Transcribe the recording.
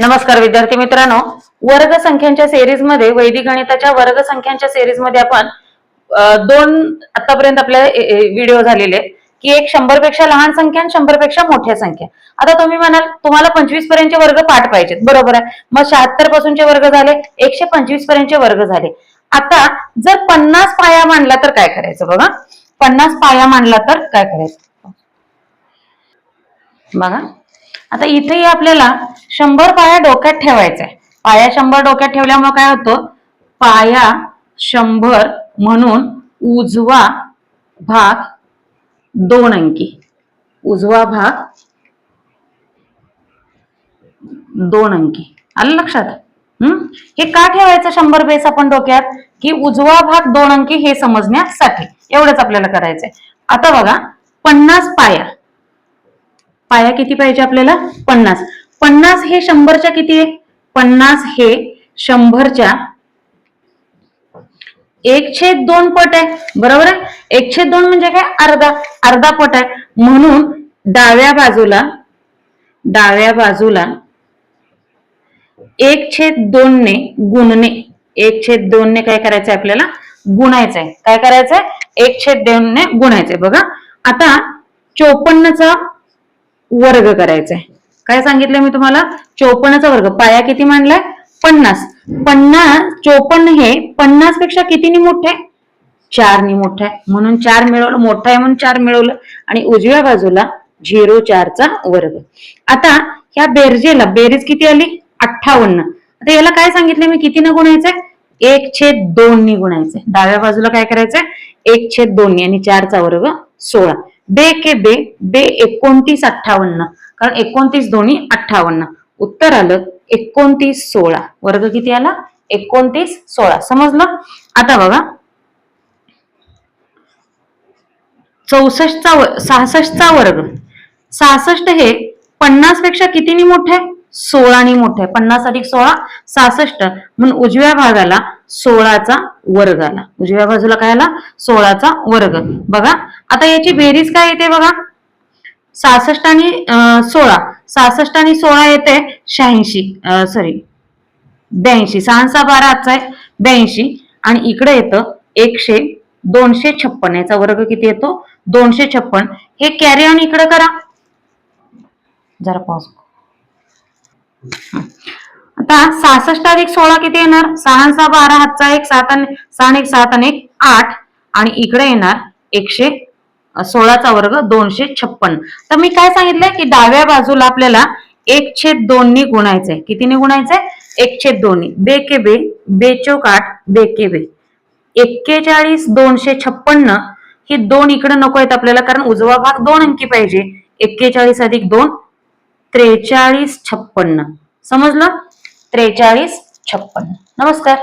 नमस्कार विद्यार्थी मित्रांनो. वर्ग संख्यांच्या सेरीजमध्ये वैदिक गणिताच्या वर्ग संख्यांच्या सेरीजमध्ये आपण दोन आतापर्यंत आपल्या व्हिडिओ झालेले आहेत, की एक शंभरपेक्षा लहान संख्या आणि शंभरपेक्षा मोठ्या संख्या. आता तुम्ही म्हणाल तुम्हाला पंचवीस पर्यंतचे वर्ग पाठ पाहिजेत. बरोबर आहे. मग शहात्तर पासूनचे वर्ग झाले एकशे पंचवीस पर्यंतचे वर्ग झाले. आता जर पन्नास पाया मांडला तर काय करायचं बघा? पन्नास पाया मांडला तर काय करायचं? बघा. आता इथेही आपल्याला शंभर पाया डोक्यात ठेवायचा आहे पाया शंभर डोक्यात ठेवल्यामुळे काय होतं? पाया शंभर म्हणून उजवा भाग दोन अंकी. उजवा भाग दोन अंकी. आलं लक्षात? हम्म हे का ठेवायचं शंभर बेस आपण डोक्यात? की उजवा भाग दोन अंकी हे समजण्यासाठी. एवढंच आपल्याला करायचंय. आता बघा पन्नास पाया. पाया किती पाहिजे आपल्याला? पन्नास. पन्नास हे शंभरच्या किती आहे? पन्नास हे शंभरच्या एक छेद दोन पट आहे. बरोबर आहे? एक छेद दोन म्हणजे काय? अर्धा. अर्धा पट आहे. म्हणून डाव्या बाजूला डाव्या बाजूला एक छेद दोन ने गुणणे एक छेद दोन ने काय करायचंय आपल्याला? गुणायचंय. काय करायचंय? एक छेद दोन ने गुणायचंय. बघा. आता चोपन्नचा वर्ग करायचा आहे काय सांगितलंय मी तुम्हाला? चोपन्नचा वर्ग. पाया किती मांडलाय? पन्नास. पन्नास चोपन्न हे पन्नासपेक्षा कितीनी मोठे? आहे? चारनी मोठं. आहे म्हणून चार मिळवलं मोठं आहे म्हणून चार मिळवलं. आणि उजव्या बाजूला झिरो चारचा वर्ग. आता ह्या बेरजेला बेरीज किती आली? अठ्ठावन्न. आता याला काय सांगितलं मी? किती न गुणायचंय? एक छेद दोन नि गुणायचंय. डाव्या बाजूला काय करायचंय? एक छेद दोन आणि चारचा वर्ग सोळा. बे के बे बे एकोणतीस अठ्ठावन्न. कारण एकोणतीस दोन्ही अठ्ठावन्न. उत्तर आलं एकोणतीस सोळा. वर्ग किती आला? एकोणतीस सोळा. समजलं? आता बघा. चौसष्टचा सहासष्टचा वर्ग. सहासष्ट हे पन्नासपेक्षा कितीनी मोठे आहे? सोळानी मोठे आहे. पन्नास अधिक सोळा सहासष्ट. म्हणून उजव्या भागाला सोळाचा वर्ग आला. उजव्या बाजूला काय आला? सोळाचा वर्ग. बघा आता याची बेरीज काय येते बघा? सहासष्ट आणि सोळा. सहासष्ट आणि सोळा येते शहाऐंशी. सॉरी ब्याऐंशी. सहासा सहा बारा आजचा आहे. ब्याऐंशी. आणि इकडे येतं एकशे दोनशे छप्पन. याचा वर्ग किती येतो? दोनशे छप्पन. हे कॅरी ऑन इकडे करा. जरा पॉज आता सहासष्ट अधिक सोळा किती येणार? सहा सहा बारा हातचा एक सात आणि सहा एक सात आणि एक आठ. आणि इकडे येणार एकशे सोळाचा वर्ग दोनशे छप्पन. तर मी काय सांगितलंय की डाव्या बाजूला आपल्याला एक छेद दोननी गुणायचंय. कितीने गुणायचंय? एक छेद दोन्ही बेके बे बेचोक आठ बेके बे. एक्केचाळीस दोनशे छप्पन्न हे दोन इकडे नको आहेत आपल्याला कारण उजवा भाग दोन अंकी पाहिजे. एक्केचाळीस अधिक दोन त्रेचाळीस छप्पन्न समजलं? त्रेचाळीस छप्पन. नमस्कार.